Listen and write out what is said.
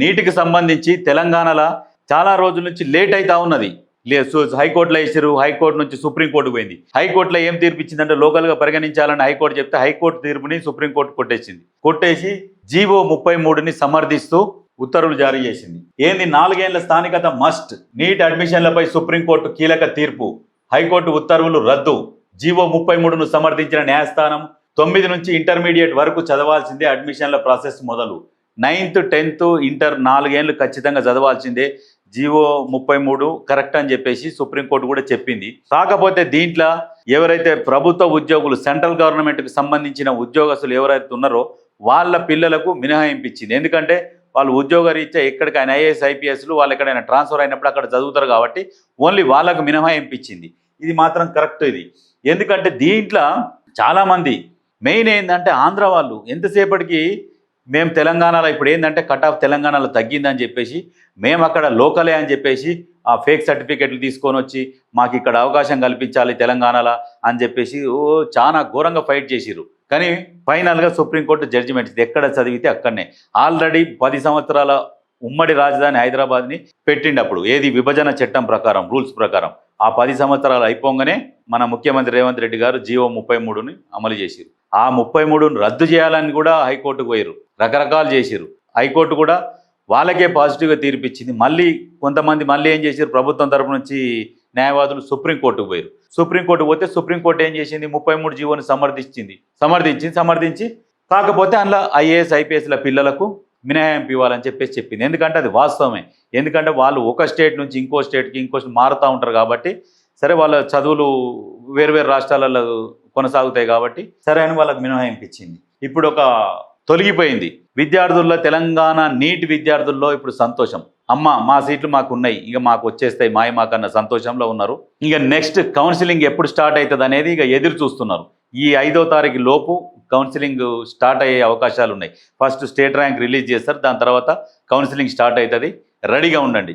నీటికి సంబంధించి తెలంగాణలో చాలా రోజుల నుంచి లేట్ అవుతా ఉన్నది. హైకోర్టులో వేసారు హైకోర్టు నుంచి సుప్రీంకోర్టు పోయింది. హైకోర్టులో ఏం తీర్పు ఇచ్చిందంటే లోకల్గా పరిగణించాలని హైకోర్టు చెప్తే హైకోర్టు తీర్పుని సుప్రీంకోర్టు కొట్టేసింది. కొట్టేసి జీవో ముప్పై మూడుని సమర్థిస్తూ ఉత్తర్వులు జారీ చేసింది. ఏంది నాలుగేళ్ళ స్థానికత మస్ట్ నీట్ అడ్మిషన్లపై సుప్రీంకోర్టు కీలక తీర్పు. హైకోర్టు ఉత్తర్వులు రద్దు. జీవో ముప్పై మూడును సమర్థించిన న్యాయస్థానం తొమ్మిది నుంచి ఇంటర్మీడియట్ వరకు చదవాల్సిందే అడ్మిషన్ల ప్రాసెస్ మొదలు. నైన్త్ టెన్త్ ఇంటర్ నాలుగేళ్ళు ఖచ్చితంగా చదవాల్సిందే. జీవో ముప్పై మూడు కరెక్ట్ అని చెప్పేసి సుప్రీంకోర్టు కూడా చెప్పింది. కాకపోతే దీంట్లో ఎవరైతే ప్రభుత్వ ఉద్యోగులు సెంట్రల్ గవర్నమెంట్కి సంబంధించిన ఉద్యోగస్తులు ఎవరైతే ఉన్నారో వాళ్ళ పిల్లలకు మినహాయింపించింది. ఎందుకంటే వాళ్ళు ఉద్యోగరీత్యా ఎక్కడికైనా ఐఏఎస్ ఐపీఎస్లు వాళ్ళు ఎక్కడైనా ట్రాన్స్ఫర్ అయినప్పుడు అక్కడ చదువుతారు కాబట్టి ఓన్లీ వాళ్ళకు మినహాయింపించింది. ఇది మాత్రం కరెక్ట్ ఇది. ఎందుకంటే దీంట్లో చాలామంది మెయిన్ ఏంటంటే ఆంధ్ర వాళ్ళు ఎంతసేపటికి మేము తెలంగాణలో ఇప్పుడు ఏంటంటే కట్ ఆఫ్ తెలంగాణలో తగ్గిందని చెప్పేసి మేము అక్కడ లోకలే అని చెప్పేసి ఆ ఫేక్ సర్టిఫికెట్లు తీసుకొని వచ్చి మాకు ఇక్కడ అవకాశం కల్పించాలి తెలంగాణలో అని చెప్పేసి ఓ చాలా ఘోరంగా ఫైట్ చేసిరు కానీ ఫైనల్గా సుప్రీంకోర్టు జడ్జిమెంట్ ఎక్కడ చదివితే అక్కడనే. ఆల్రెడీ పది సంవత్సరాల ఉమ్మడి రాజధాని హైదరాబాద్ని పెట్టిండప్పుడు ఏది? విభజన చట్టం ప్రకారం రూల్స్ ప్రకారం. ఆ పది సంవత్సరాలు అయిపోగానే మన ముఖ్యమంత్రి రేవంత్ రెడ్డి గారు జీవో ముప్పై మూడుని అమలు చేసిరు ఆ ముప్పై మూడును రద్దు చేయాలని కూడా హైకోర్టుకు పోయారు రకరకాలు చేసిరు హైకోర్టు కూడా వాళ్ళకే పాజిటివ్గా తీర్పిచ్చింది. మళ్ళీ కొంతమంది మళ్ళీ ఏం చేశారు ప్రభుత్వం తరపు నుంచి న్యాయవాదులు సుప్రీంకోర్టుకు పోయారు సుప్రీంకోర్టు పోతే సుప్రీంకోర్టు ఏం చేసింది? ముప్పై మూడు జీవోని సమర్థించింది. సమర్థించింది సమర్థించి కాకపోతే అందులో ఐఏఎస్ ఐపీఎస్ల పిల్లలకు మినహాయింపు ఇవ్వాలని చెప్పేసి చెప్పింది. ఎందుకంటే అది వాస్తవమే. ఎందుకంటే వాళ్ళు ఒక స్టేట్ నుంచి ఇంకో స్టేట్కి ఇంకో మారుతూ ఉంటారు కాబట్టి సరే వాళ్ళ చదువులు వేరువేరు రాష్ట్రాలలో కొనసాగుతాయి కాబట్టి సరే అని వాళ్ళకి మినహాయింపించింది. ఇచ్చింది ఇప్పుడు ఒక తొలగిపోయింది. విద్యార్థుల్లో తెలంగాణ నీట్ విద్యార్థుల్లో ఇప్పుడు సంతోషం. అమ్మ మా సీట్లు మాకు ఉన్నాయి ఇక మాకు వచ్చేస్తాయి. మాయ మాకన్న సంతోషంలో ఉన్నారు. ఇక నెక్స్ట్ కౌన్సిలింగ్ ఎప్పుడు స్టార్ట్ అవుతుంది అనేది ఇక ఎదురు చూస్తున్నారు. ఈ ఐదో తారీఖు లోపు కౌన్సిలింగ్ స్టార్ట్ అయ్యే అవకాశాలు ఉన్నాయి ఫస్ట్ స్టేట్ ర్యాంక్ రిలీజ్ చేస్తారు. దాని తర్వాత కౌన్సిలింగ్ స్టార్ట్ అవుతుంది. రెడీగా ఉండండి.